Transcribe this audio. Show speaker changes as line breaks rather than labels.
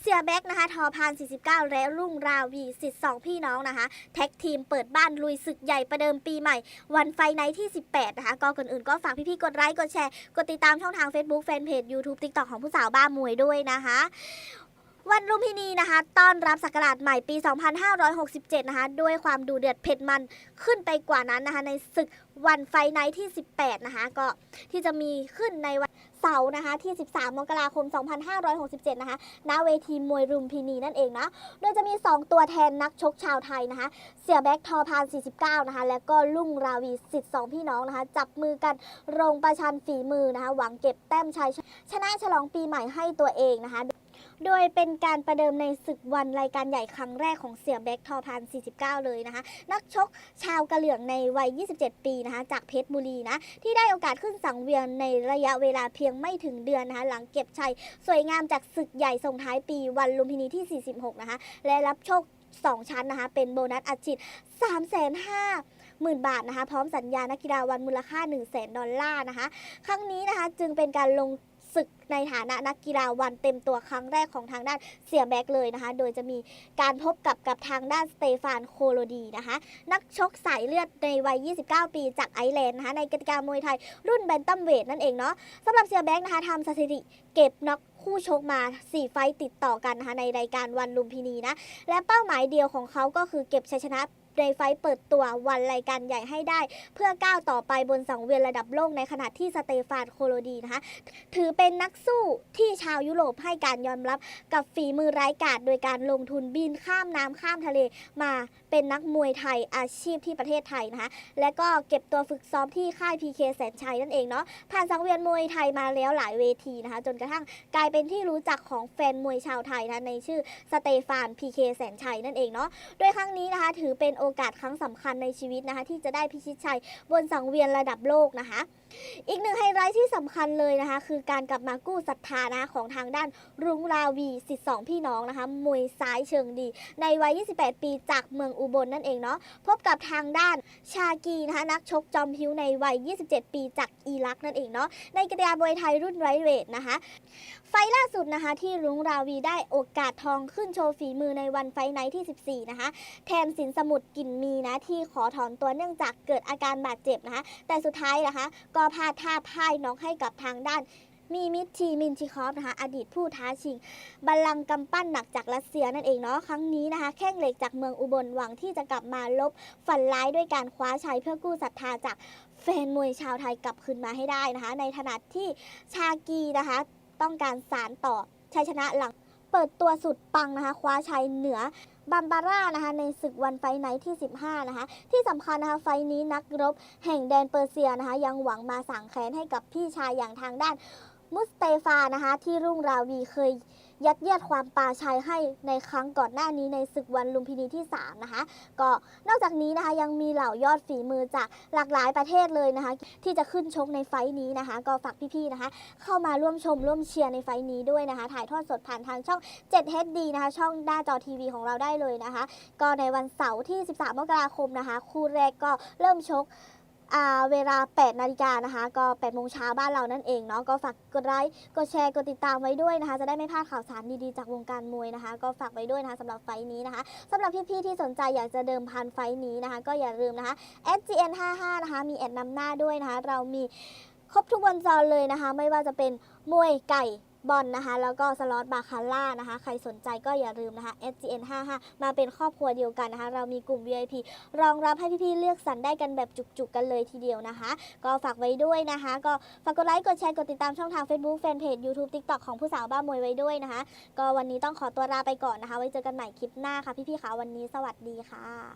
เสียแบ็กนะคะทอพาน49 และรุ่งราวีสิทธิ์สองพี่น้องนะคะ แท็กทีมเปิดบ้านลุยศึกใหญ่ประเดิมปีใหม่ วันไฟไนท์ที่ 18 นะคะก็ก่อนอื่นก็ฝากพี่ๆ กดไลค์ กดแชร์ กดติดตามช่องทาง Facebook แฟนเพจ YouTube TikTok ของผู้สาวบ้ามวยด้วยนะคะ วันลุมพินีนะคะ ต้อนรับศักราชใหม่ปี 2567 นะคะ ด้วยความดูเดือดเผ็ดมันขึ้นไปกว่านั้นนะคะ ในศึกวันไฟไนท์ที่ 18 นะคะ ก็ที่จะมีขึ้นในวันเสาร์นะคะที่ 13 มกราคม 2567 นะคะ ณ เวทีมวยลุมพินีนั่นเองนะ โดยจะมี 2 ตัวแทนนักชกชาวไทยนะคะ เสียแบ็กทอพาน 49 นะคะ และก็ลุ่งราวีสิทธิ์สองพี่น้องนะคะ จับมือกันลงประชันฝีมือนะคะ หวังเก็บแต้มชัยชนะฉลองปีใหม่ให้ตัวเองนะคะ โดยเป็นการประเดิมในศึกวันรายการใหญ่ครั้งแรกของเสี่ยแบ็กทอพาน49 เลยนะคะ นักชกชาวกะเหลี่ยงในวัย 27 ปีนะคะ จากเพชรบุรีนะ ที่ได้โอกาสขึ้นสังเวียนในระยะเวลาเพียงไม่ถึงเดือนนะคะ หลังเก็บชัยสวยงามจากศึกใหญ่ส่งท้ายปีวันลุมพินีที่ 46 นะคะ และรับโชค2 ชั้นนะคะ เป็นโบนัสอัดฉีด3 5 0 0 0 0 บาทนะคะ พร้อมสัญญานักกีฬาวันมูลค่า 1 0 0 0 0 0 ดอลลาร์นะคะ ครั้งนี้นะคะจึงเป็นการลง ศึกในฐานะนักกีฬาวันเต็มตัวครั้งแรกของทางด้านเสียแบ็กเลยนะคะ โดยจะมีการพบกับกับทางด้านสเตฟานโคโลดีนะคะ นักชกสายเลือดในวัย 29 ปีจากไอร์แลนด์นะคะในกติกามวยไทยรุ่นแบนตัมเวทนั่นเองเนาะสำหรับเสียแบ็กนะคะทำสถิติเก็บน็อกคู่ชกมา 4 ไฟต์ติดต่อกันนะคะในรายการวันลุมพินีนะ และเป้าหมายเดียวของเขาก็คือเก็บชัยชนะ ในไฟเปิดตัววันรายการใหญ่ให้ได้ เพื่อก้าวต่อไปบนสังเวียนระดับโลกในขณะที่สเตฟานโคโลดีนะคะถือเป็นนักสู้ที่ชาวยุโรปให้การยอมรับกับฝีมือร้ายกาจโดยการลงทุนบินข้ามน้ำข้ามทะเลมาเป็นนักมวยไทยอาชีพที่ประเทศไทยนะคะและก็เก็บตัวฝึกซ้อมที่ค่าย PK แสนชัยนั่นเองเนาะผ่านสังเวียนมวยไทยมาแล้วหลายเวทีนะคะจนกระทั่งกลายเป็นที่รู้จักของแฟนมวยชาวไทยนะในชื่อสเตฟาน PK แสนชัยนั่นเองเนาะโดยครั้งนี้นะคะถือเป็นโอกาสครั้งสำคัญในชีวิตนะคะ ที่จะได้พิชิตชัยบนสังเวียนระดับโลกนะคะ อีกหนึ่งไฮไลท์ที่สำคัญเลยนะคะ คือการกลับมากู้ศรัทธานะคะของทางด้านรุ้งราวีสิทธิ์สองพี่น้องนะคะมวยซ้ายเชิงดี ในวัย 28 ปีจากเมืองอุบลนั่นเองเนาะพบกับทางด้านชากีนะคะนักชกจอมพิ้วในวัย 27 ปีจากอิรักนั่นเองเนาะในกีฬามวยไทยรุ่นไรเวทนะคะ ไฟล่าสุดนะคะที่รุ้งราวีได้โอกาสทองขึ้นโชว์ฝีมือในวันไฟไนท์ที่ 14 นะคะ แทนสินสมุทรกลิ่นมีนะที่ขอถอนตัวเนื่องจากเกิดอาการบาดเจ็บนะคะ แต่สุดท้ายนะคะ ก็พลาดท่าพ่ายน้องให้กับทางด้านมีมิทชีมินชิคอฟนะคะอดีตผู้ท้าชิงบัลลังก์กำปั้นหนักจากรัสเซียนั่นเองเนาะครั้งนี้นะคะแข้งเหล็กจากเมืองอุบลหวังที่จะกลับมาลบฝันร้ายด้วยการคว้าชัยเพื่อกู้ศรัทธาจากแฟนมวยชาวไทยกลับคืนมาให้ได้นะคะ ในขณะที่ชากีนะคะ ต้องการสารต่อชัยชนะหลัง เปิดตัวสุดปังนะคะ คว้าชัยเหนือบัมบาร่านะคะในศึกวันไฟไนที่ 15 นะคะ ที่สำคัญนะคะไฟนี้นักรบแห่งแดนเปอร์เซียนะคะ ยังหวังมาสั่งแค้นให้กับพี่ชายอย่างทางด้าน มุสเตฟานะคะที่รุ่งราวีเคยยัดเยียดความปาชัยให้ในครั้งก่อนหน้านี้ในศึกวันลุมพินีที่ 3 นะคะ ก็นอกจากนี้นะคะยังมีเหล่ายอดฝีมือจากหลากหลายประเทศเลยนะคะ ที่จะขึ้นชกในไฟนี้นะคะ ก็ฝากพี่ๆนะคะ เข้ามาร่วมชมร่วมเชียร์ในไฟนี้ด้วยนะคะ ถ่ายทอดสดผ่านทางช่อง 7 HD นะคะ ช่องหน้าจอทีวีของเราได้เลยนะคะ ก็ในวันเสาร์ที่ 13 มกราคมนะคะ คู่แรกก็เริ่มชก เวลา 8 นาฬิกานะคะ ก็ 8 โมงเช้าบ้านเรานั่นเองเนาะ ก็ฝากกดไลค์ กดแชร์ กดติดตามไว้ด้วยนะคะ จะได้ไม่พลาดข่าวสารดีๆ จากวงการมวยนะคะ ก็ฝากไว้ด้วยนะคะสำหรับไฟนี้นะคะสำหรับพี่ๆ ที่สนใจอยากจะเดิมพันไฟนี้นะคะ ก็อย่าลืมนะคะ SGN 55 นะคะ มีแอดนำหน้าด้วยนะคะ เรามีครบทุกวันจรเลยนะคะ ไม่ว่าจะเป็นมวยไก่ บอลนะคะ แล้วก็สล็อตบาคาร่านะคะ ใครสนใจก็อย่าลืมนะคะ SGN 55มาเป็นครอบครัวเดียวกันนะคะ เรามีกลุ่ม VIP รองรับให้พี่ๆเลือกสรรได้กันแบบจุกๆกันเลยทีเดียวนะคะ ก็ฝากไว้ด้วยนะคะ ก็ฝากกดไลค์กดแชร์กดติดตามช่องทาง Facebook Fanpage YouTube TikTok ของผู้สาวบ้ามวยไว้ด้วยนะคะ ก็วันนี้ต้องขอตัวลาไปก่อนนะคะ ไว้เจอกันใหม่คลิปหน้าค่ะพี่ๆคะวันนี้สวัสดีค่ะ